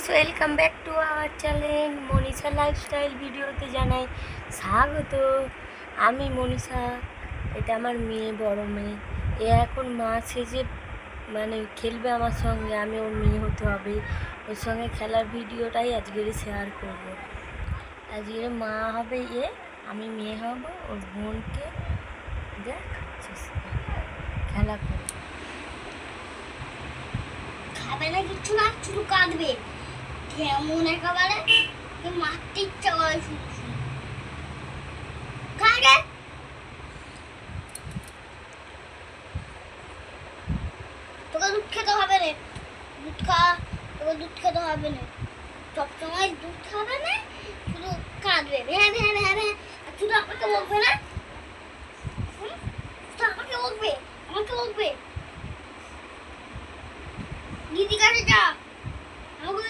Guys welcome back to our channel Manisha lifestyle ভিডিওতে জানাই স্বাগত। আমি মনীষা, এটা আমার মেয়ে, বড় মেয়ে। এ এখন মা সেজে মানে খেলবে আমার সঙ্গে, আমি ওর মেয়ে হতে হবে। ওর সঙ্গে খেলার ভিডিওটাই আজকের শেয়ার করব। আজকে মা হবে এ, আমি মেয়ে হব, ওর বোনকে দেখ খেলা করবে। খাবে না কিচ্ছু না, শুধু কাঁদবে। কেমন একেবারে মারতে ইচ্ছা গে। তোকে দুধ খেতে হবে রে। দুধ খা, তোকে দুধ খেতে হবে না সবসময় দুধ খাবে না, শুধু কাঁদবে। হ্যাঁ হ্যাঁ হ্যাঁ হ্যাঁ আর শুধু আমাকে বকবে না হুম? শুধু আমাকে বকবে আমাকে বকবে দিদি কাছে যা আমাকে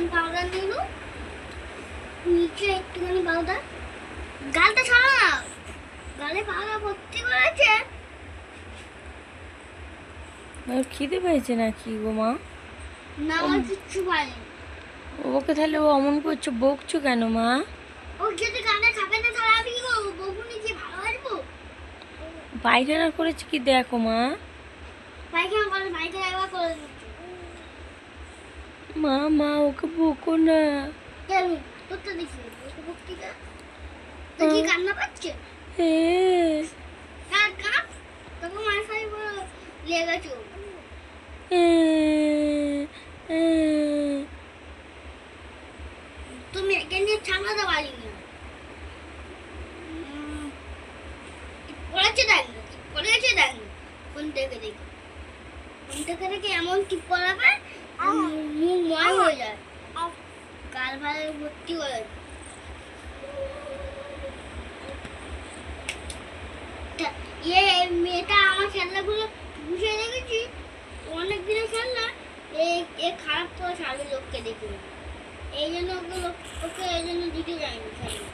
একটুখানি পাউডার নিল নিচে একটুখানি পাউডার গালটা ছাড়া না গালে পাউডার ভর্তি করেছে। ওর খিদে পেয়েছে নাকি গো মা? না আমার কিচ্ছু পায়নি ওকে তাহলে ও অমন করছ বকছো কেন মা? ও যদি খাবে না তাহলে আমি কি করব? বকুনি যে ভালো আসব পায়খানা করেছে কি দেখো মা? পাইখানা করে একবার করে মা মা ওকে বকো না। কেন? তোর তো দেখি ওকে কি কান্না পাচ্ছে হে কার কাপ। তোকে লেগেছে এ। তুমি একে নিয়ে পারিনি পড়েছে দেখ পড়েছে দেখ ফোন থেকে দেখে। ফোন থেকে দেখে এমন কি পড়াবে মুখ ময় হয়ে যায় গাল ভালে ভর্তি ইয়ে মেয়েটা আমার খেলনাগুলো বুঝে রেখেছি। অনেক দিনের খেলনা। এ খারাপ করে ছাড়বে লোককে দেখে এই জন্য ওকে ওকে এই জন্য দিতে যায়নি খেলনা।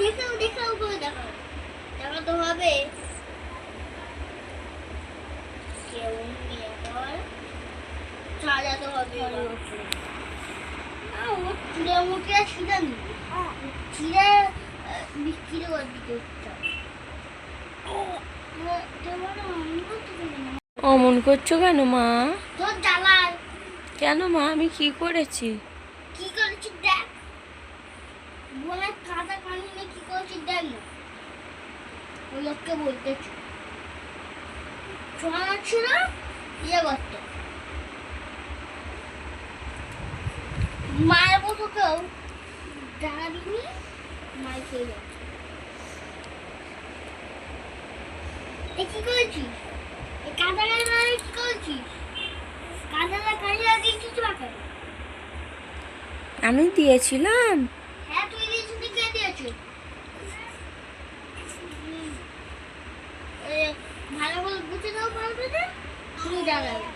দেখাও দেখাও করে দেখাও। দেখাতে হবে। কেমন মেয়ে বল? সাজাতে হবে। মুখে বিক্রি করে অমন করছ কেন মা? তোর জ্বালায়। কেন মা? আমি কি করেছি? কি করেছিস দেখ। বোনের কাদা কানি নিয়ে কি করেছিস দেখ না। ওই লোককে বলতেছি ছিল ইয়ে করতো। মায়ের মতো কেউ? দাঁড়াবিনি মাই খেয়ে কি করেছিস? এই কাদা কানি কি করেছিস? কাদাটা কানি দিয়েছিস বাকে আমি দিয়েছিলাম। হ্যাঁ তুই দিয়েছিস কে দিয়েছে ভালো করে গুছে দাও পারবে না তুমি দাঁড়াবে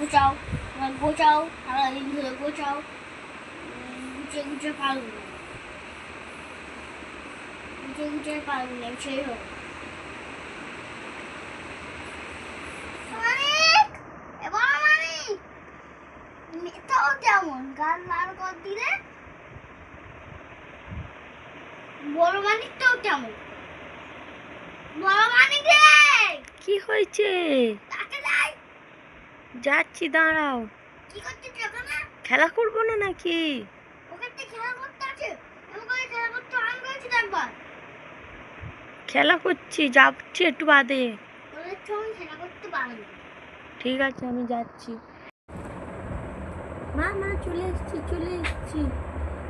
গোচাও এবার গোচাও সারাদিন ধরে গোচাও গুছিয়ে গুছিয়ে পারব না গুছিয়ে গুছিয়ে পারব না সেই হোক যেমন গাল লাল কর দিলে বড় মানিকটাও কেমন বড় মানিক কি হয়েছে? যাচ্ছি দাঁড়াও। খেলা করব না নাকি? খেলা করেছি যাচ্ছি একটু বাদে। ঠিক আছে আমি যাচ্ছি। মা মা চলে এসছি চলে এসছি।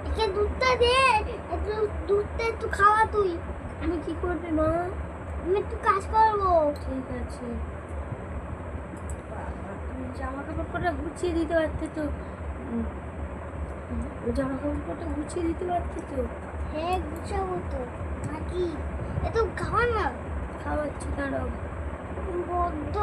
একে দুধটা দে দুধটা একটু খাওয়া তুই। আমি কি করবি মা? আমি একটু কাজ করব। ঠিক আছে। জামা কাপড়টা গুছিয়ে দিতে পারতে তো? জামা কাপড়টা গুছিয়ে দিতে পারতে তো? হ্যাঁ গুছাবো তো। নাকি? এত খাওয়া না? খাওয়াচ্ছি দাঁড়াও। বদ্ধ